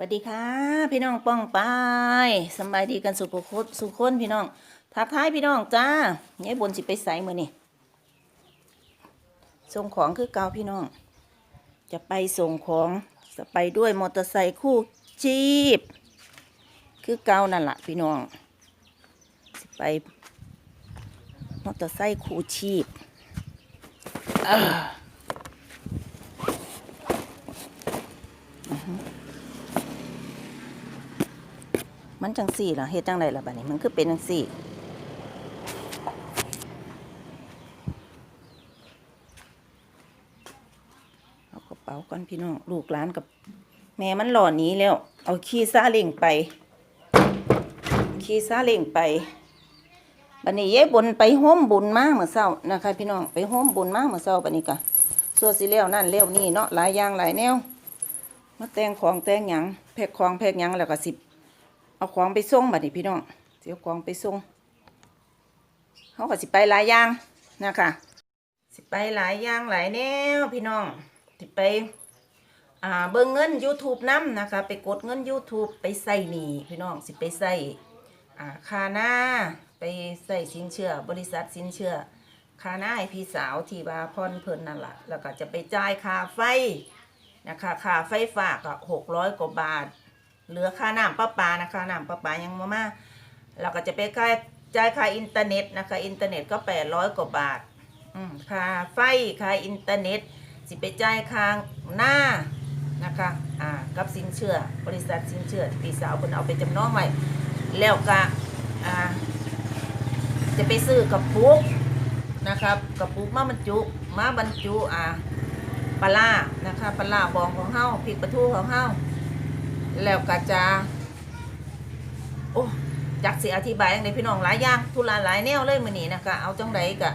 สวัสดีค่ะ พี่น้องป้องปายสบายดีกันสุขคตสุขคนพี่น้องทักทายพี่น้องจ้าเนี่ยบนสิไปใส่มือนี่ส่งของคือเก่าพี่น้อง จะไปส่งของจะไปด้วยมอเตอร์ไซค์คู่จีบ คือเก่านั่นแหละพี่น้องสิไปมอเตอร์ไซค์คู่ชีพเอ้อ มันจังสี่เหรอเฮ็ดจังไรล่ะบัดนี้มันคือเป็นจังสี่เอากระเป๋าก่อนพี่น้องลูกหลานกับ แม่มันหล่อนี้แล้ว เอาขี่ซาเล่งไป ขี่ซาเล่งไปบัดนี้เย้บนไปโฮมบุญมากเมื่อเช้านะคะพี่น้องไปโฮมบุญมากเมื่อเช้าบัดนี้กะส่วนสิแล้วนั่นแล้วนี่เนาะหลายอย่างหลายแนวมาแต่งของแต่งหยังแพ็คของแพ็คหยังแล้วก็สิบ เอาของไปส่งบัดนี้พี่น้องสิเอาของไปส่งเขาก็สิไปหลายอย่างนะคะสิไปหลายอย่างหลายแนวพี่น้องสิไปอ่าเบิ่งเงิน YouTube นํนะคะ ไปกดเงิน YouTube ไปใส่หนี้พี่น้องสิไปใส่อ่าคาหน้าไปใส่สินเชื่อ บริษัทสินเชื่อคาหน้าพี่สาวที่ว่าพรเพิ่นนั่นแหละแล้วก็จะไปจ่ายค่าไฟนะคะค่าไฟฟ้าก็หกร้อยกว่าบาท เหลือค่าน้ำประปานะคะน้ำประปายังมามาเราก็จะไปค่าจ่ายค่าอินเทอร์เน็ตนะคะ อินเทอร์เน็ตก็แปดร้อยกว่าบาทค่าไฟค่าอินเทอร์เน็ต สิไปจ่ายค่าหน้านะคะอ่ากับสินเชื่อ บริษัทสินเชื่อที่พี่สาวเพิ่นเอาไปจำนองไว้แล้วก็อ่าจะไปซื้อกระปุกนะครับกระปุกมาบรรจุมาบรรจุอ่าปลานะคะปลาร้าบองของเฮาพริกปลาทูของเฮา แล้วก็จะ โอ้จักสิอธิบายอย่างไรพี่น้องหลายอย่างทุลาหลายแนวเลยมื้อนี้นะคะเอาจังไดก็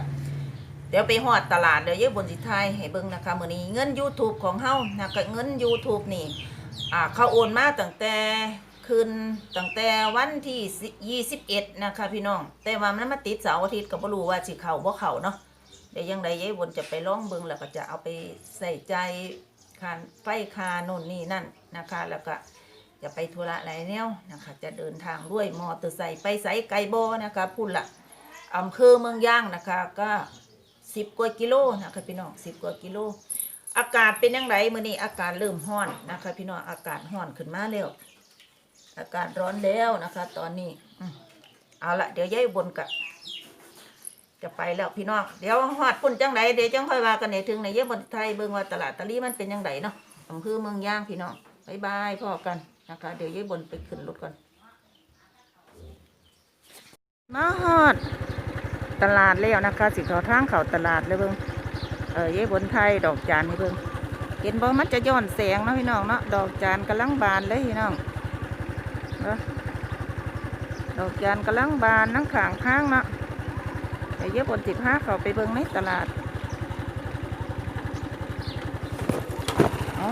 เดี๋ยวไปฮอดตลาดเดี๋ยวเยอะบนสิไทยให้เบิ่งนะคะมื้อนี้เงิน YouTube ของเฮานะคะเงิน YouTube นี่อ่าเขาโอนมาตั้งแต่คืนตั้งแต่วันที่ 21 นะคะพี่น้อง แต่ว่ามันมาติดเสาร์อาทิตย์ก็บ่รู้ว่าสิเข้าบ่เข้าเนาะเดี๋ยวยังไดยายบนจะไปลองเบิ่งแล้วก็จะเอาไปใส่ใจคานไฟคาน่นนี่นั่นนะคะ แล้วก็ จะไปธุระหลายแนวนะคะ จะเดินทางด้วยมอเตอร์ไซค์ไปไสไกลโบนะคะพุ่นละอำเภอเมืองย่างนะคะ ก็สิบกว่ากิโลนะคะพี่น้องสิบกว่ากิโล อากาศเป็นยังไงมื่อนี้อากาศเริ่มร้อนนะคะ พี่น้องอากาศร้อนขึ้นมาแล้วอากาศร้อนแล้วนะคะ ตอนนี้อเอาละเดี๋ยวย้ายบนกับจะไปแล้วพี่น้องเดี๋ยวฮอดปุ่นจังไดเดี๋ยวจังค่อยว่ากันในถึงในเยายบนไทยเบิ่งว่าตลาดตะลี่มันเป็นยังไงเนาะอำเภอเมืองย่างพี่น้องบายบายพ่อกัน นะคะ เดี๋ยวยายบนไปขึ้นรถก่อน มาฮอด ตลาดแล้วนะคะ สิเขาทางเขาตลาดเลยเบิ่งเออยายบนไทยดอกจานให้เบิ่งเห็นบ่มันจะย้อนแสงเนาะพี่น้องเนาะดอกจานกำลังบานเลยพี่น้องเนาะดอกจานกำลังบานนั่งขางข้างเนาะเดี๋ยวยายบนสิพาเขาไปเบิ่งในตลาดโอ้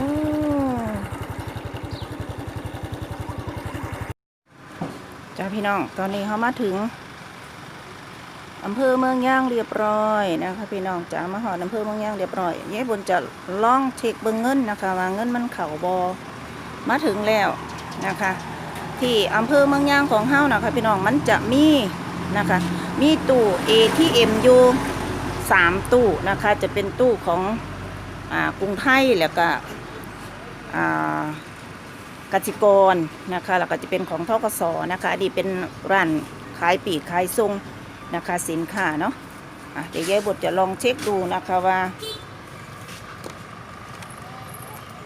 จ้าพี่น้อง ตอนนี้เขามาถึงอำเภอเมืองย่างเรียบร้อยนะคะพี่น้องจ๋ามาหอดอำเภอเมืองย่างเรียบร้อยยายบนจะล่องเช็คเบิ้งเงินนะคะว่าเงินมันเข่าบอมาถึงแล้วนะคะ ที่อำเภอเมืองย่างของเฮานะคะพี่น้องมันจะมีนะคะ มีตู้ ATM อยู่สามตู้นะคะ จะเป็นตู้ของอ่ากรุงไทยแล้วก็อ่า กสิกรนะคะแล้วก็จะเป็นของทกสนะคะอันนี้เป็นร้านขายปีกขายส่งนะคะสินค้าเนาะอะเดี๋ยวยายบทจะลองเช็คดูนะคะว่า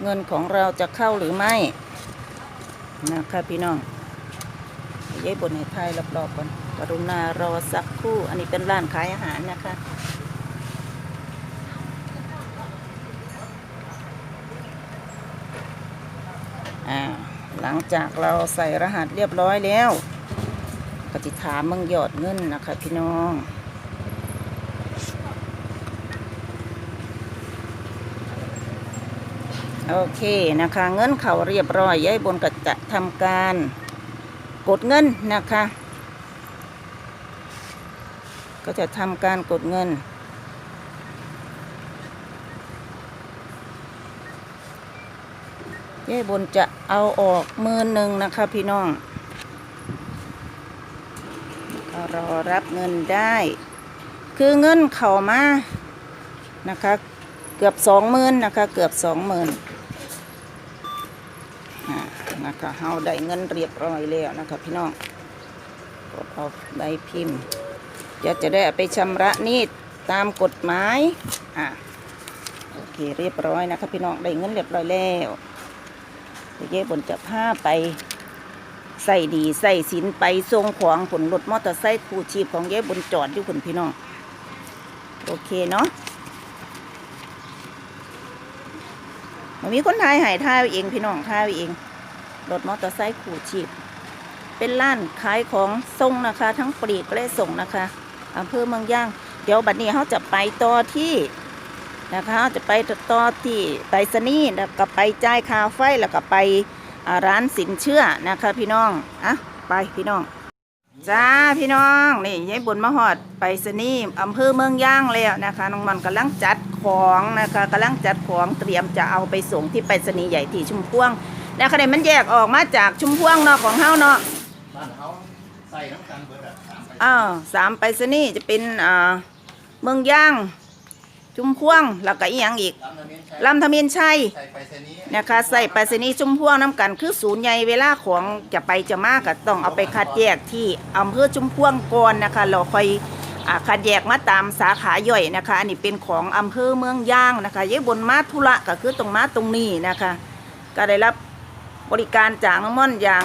เงินของเราจะเข้าหรือไม่นะคะพี่น้องยวยายบทให้ทายรอบๆก่อนกรุณารอสักครู่ อันนี้เป็นร้านขายอาหารนะคะ อ่าหลังจากเราใส่รหัสเรียบร้อยแล้วก็จะถามมึงหยอดเงินนะคะพี่น้องโอเคนะคะ เงินเขาเรียบร้อยย้ายบนก็จะทำการกดเงินนะคะ ก็จะทำการกดเงิน ยายบนจะเอาออกมือหนึ่งนะคะพี่น้องก็รอรับเงินได้ คือเงินเข้ามานะคะเกือบสองหมื่นนะคะเกือบสองหมื่นนะคะเฮาได้เงินเรียบร้อยแล้วนะคะพี่น้องกดเอาใบพิมพ์เดี๋ยวจะได้ไปชำระหนี้ตามกฎหมายอะโอเคเรียบร้อยนะคะพี่น้องได้เงินเรียบร้อยแล้ว เดี๋ยวเย่บนจะพาไปใส่ดีใส่สินไปส่งของผลรถมอเตอร์ไซค์คู่ชีพของเย่บนจอดอยู่คุณพี่น้อง โอเคเนาะมันมีคนไทยหายท่ายเองพี่น้องท่ายเองรถมอเตอร์ไซค์ขู่ชีพ เป็นร้านขายของส่งนะคะ ทั้งปลีกและส่งนะคะอำเภอเมืองย่าง เดี๋ยวบัดนี้เขาจะไปต่อที่ นะคะเราจะไปต่อที่ไปรษณีย์แล้วก็ไปจ่ายค่าไฟแล้วก็ไปอ่าร้านสินเชื่อนะคะพี่น้องอะไปพี่น้องจ้าพี่น้องนี่ยายบุญมาหอดไปสนีย์อำเภอเมืองย่างแล้วนะคะน้องมันกำลังจัดของนะคะกำลังจัดของเตรียมจะเอาไปส่งที่ไปรษณีย์ใหญ่ที่ชุมพวงนะคะเดี๋ยวมันแยกออกมาจากชุมพวงเนาะของเฮาเนาะบ้านเขาใส่น้ำกันเบิดอะสามไปอ้าวสามไปรษณีย์จะเป็นอ่าเมืองย่าง ชุมพวงแล้วก็อีกอย่างอีกลำทะเมียนชัยลำธมียนชัยใส่ไปเซนี้นะคะใส่ไปรษณีย์ชุมพวงน้ำกันคือศูนย์ใหญ่เวลาของจะไปจะมาก็ต้องเอาไปคัดแยกที่อำเภอชุมพวงก่อนนะคะเราค่อยอ่าคัดแยกมาตามสาขาย่อยนะคะ อันนี้เป็นของอำเภอเมืองย่างนะคะเยบนมาธุระก็คือตรงมาตรงนี้นะคะ ก็ได้รับบริการจากน้องม่อนอย่าง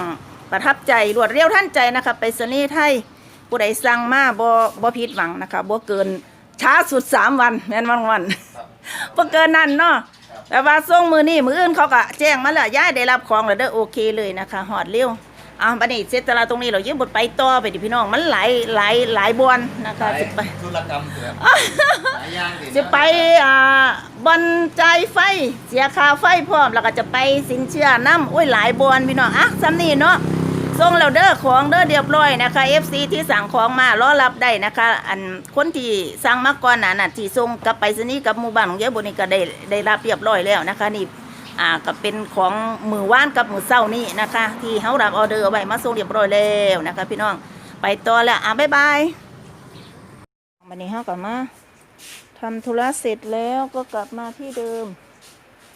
ประทับใจรวดเร็วทันใจนะคะไปรษณีย์ไทยผู้ใดสั่งมาบ่บ่ผิดหวังนะคะบ่เกิน ช้าสุดสามวันแม่นวันวันครับบ่เกินนั้นเนาะแต่ว่าส่งมือนี่มืออื่นเขาก็แจ้งมาแล้วย้ายได้รับของแล้วเด้อโอเคเลยนะคะหอดเร็วอ่าบัดนี้เสร็จแตลาตรงนี้เรายืมบทไปต่อไปดิพี่น้องมันหลายหลายหลายบอนนะคะสิไปธุรกรรมเถื่อนหลายอย่างดิจะไปอ่าบอนใจายไฟเสียค่าไฟพร้อมแล้วก็จะไปสินเชื่อน้ำอุ้ยหลายบอนพี่น้องอะซ้ำนี่เนาะ ส่งแล้วเด้อของเด้อเรียบร้อยนะคะ FC ที่สั่งของมารอรับได้นะคะ อันคนที่สั่งมาก่อนน่ะน่ะที่ส่งกับไปสนีย์กับหมู่บ้านของยายบุญนี่ก็ได้ได้รับเรียบร้อยแล้วนะคะนี่อ่าก็เป็นของมือว่านกับมือเศร้านี่นะคะ ที่เขารับออเดอร์เอาไว้มาส่งเรียบร้อยแล้วนะคะ พี่น้องไปต่อแล้วอะบ๊ายบายวันนี้เขากลับมาทำธุระเสร็จแล้วก็กลับมาที่เดิม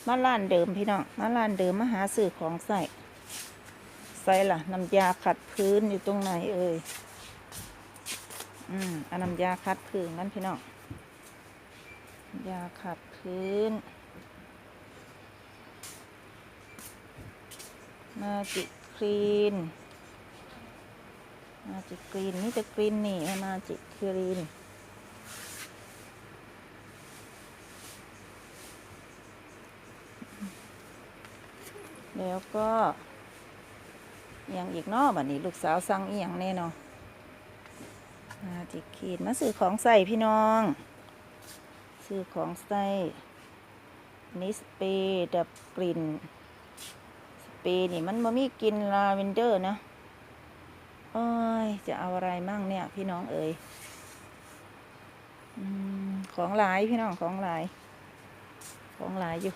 มาร้านเดิมพี่น้องมาร้านเดิมมาหาซื้อของใส่ ใส่ล่ะน้ำยาขัดพื้นอยู่ตรงไหนเอ่ยอืมอาน้ำยาขัดพื้นนั่นพี่น้องยาขัดพื้น มาจิครีน มาจิกรีนนี่จะกรีนนี่มาจิครีนแล้วก็ ย่างอีกเนอบัดนี้ ลูกสาวสั่งอีหยังแน่เนอนมาจิคีนมาซื้อของใส่พี่น้อง ซื้อของใส่นิสเปรย์ดับกลิ่นสเปีนี่มันมามีกลิ่นลาเวนเดอร์นะโอ้ยจะเอาอะไรมั่งเนี่ย พี่น้องเอ๋ยของหลายพี่น้องของหลาย ของหลายอยู่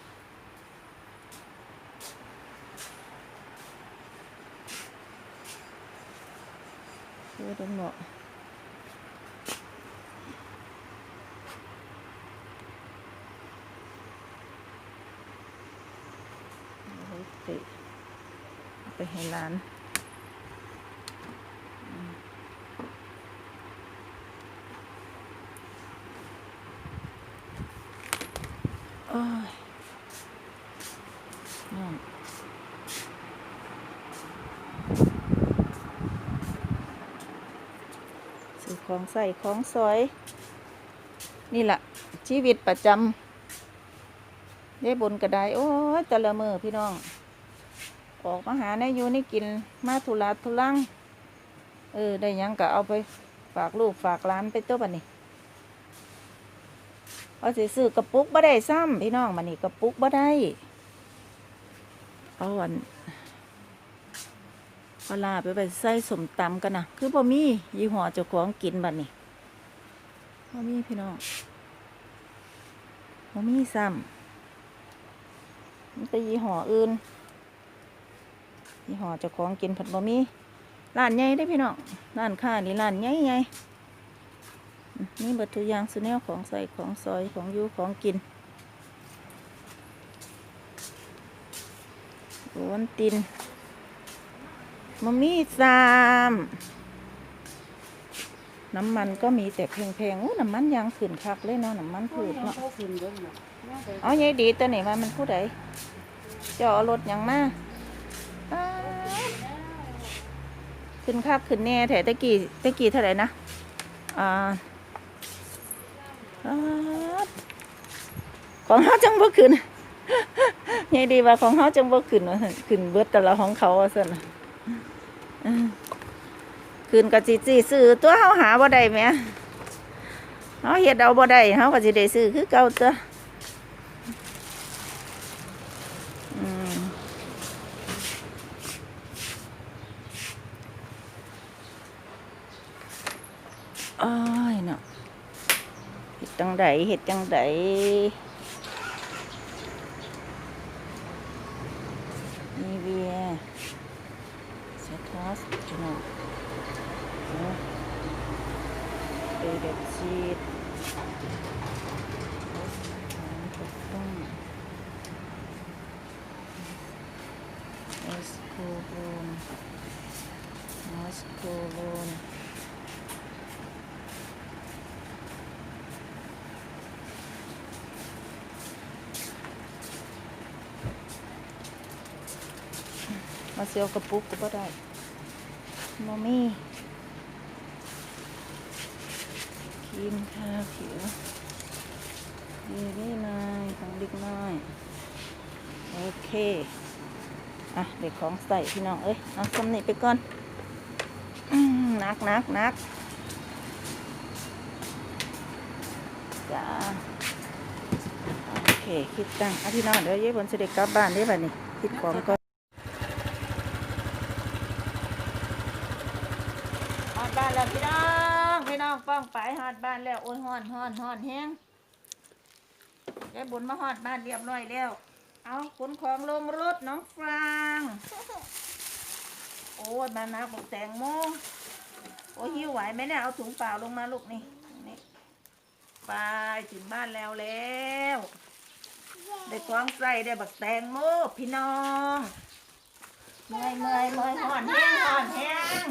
ดูดนหมดเอาไปเอาไปให้ร้านอืมโอ้ยนั่นซื้อ ของใส่ของสวยนี่แหละชีวิตประจำได้บนกระไดโอ้ยแต่ละมือพี่น้อง ออกมาหาในอยู่นี่กินมาทุลาทุลังเออ ได้ยังก็เอาไปฝากลูกฝากร้านไปตัวบันนี้เอาสิซื้อกระปุกบ่ได้ซ้ำพี่น้องมันนี่กระปุกบ่ได้เอาอัน ปลาร้าไปไปใส่สมตำกันนะคือบ่มียี่ห้อเจ้าของกินบัดนี้บ่มีพี่น้องบ่มีซ้ำมันแต่ยี่ห้ออื่นยี่ห้อเจ้าของกินผัดบะหมี่ร้านใหญ่ได้พี่น้องร้านค้านี่ร้านใหญ่ใหญ่นี่เบิดทุกอย่างสุแนวของใส่ของซอยของยูของกินโอนติน บะหมี่ซาม น้ำมันก็มีแต่แพงๆอู้น้ำมันยางขืนคักเลยเนาะน้ำมันผืดเนาะเขาขึ้นเบิ่งน่ะอายายดีตัวนี้ว่ามันผู้ใดเจะเอารถยังมาป๊าดขึ้นคาบขึ้นแน่แถตะกี้ตะกี้เท่าไหร่นะอ่าของเขาจังบ่ขึ้นยายดีว่าของเขาจังบ่ขึ้นว่าซั่นขึ้นเบิดแต่ละของเขาว่าซั่นน่ะ อืนกับจีจีซื้อตัวเขาหาบ่ได้แหมเขาเฮ็ดเอาบ่ได้เขาก็สิได้ซื้อคือเก่าตัวอืมอ้ายเนาะเห็ดจังไดเห็ดจังไดนีเวีย สทอสพี่น้องเอาเดเด็ดชีดถูกต้องเอสโคโลนมอสโคโลนมาเซียวกระปุกก็บ่ได้ มามี่ครีมทาผิวนี่นี่นายของเด็กน้อย โอเค อะ เด็กของใส่พี่น้อง เอ้ย เอาสำนิไปก่อนนักนักนักจ้าโอเค คิดตังอะพี่น้อง เดี๋ยวเย้บนเสด็จกลับบ้านได้ป่ะนี่คิดของก่อนฮอดบ้านแล้วพี่น้องพี่น้ องไปฮอดบ้านแล้วโอ้ยฮอนฮอนฮอนแห้งยายบุญมาฮอดบ้านเรียบร้อยแล้ว เอาขนของลงรถน้องฟางโอ้ยมานะบอกแตงโมโอ้ยหิวไหวไหมเนี่ยเอาถุงเปล่าลงมาลูกนี่นี่ไปถึงบ้านแล้วแล้วได้กวางใส่ได้บักแตงโมพี่น้องเมื่อยเมื่อยเมื่อยห่อนแห้งห่อนแห้ง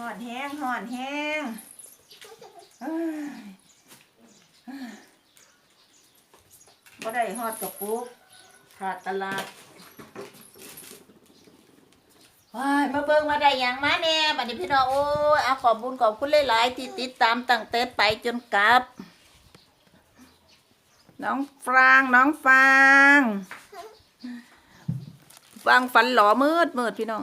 ห่อนแห้งห่อนแห้งเอ้ยบ่ได้ฮอดกับปุ๊กขาดตลาดว้ายมาเบิ่งมาได้หยังมาแน่บัดนี้พี่น้องโอ้ยอาขอบบุญขอบคุณหลายๆที่ติดตามตั้งแต่ไปจนกลับ น้องฟางน้องฟางฟางฝันหล่อมืดมืดพี่น้อง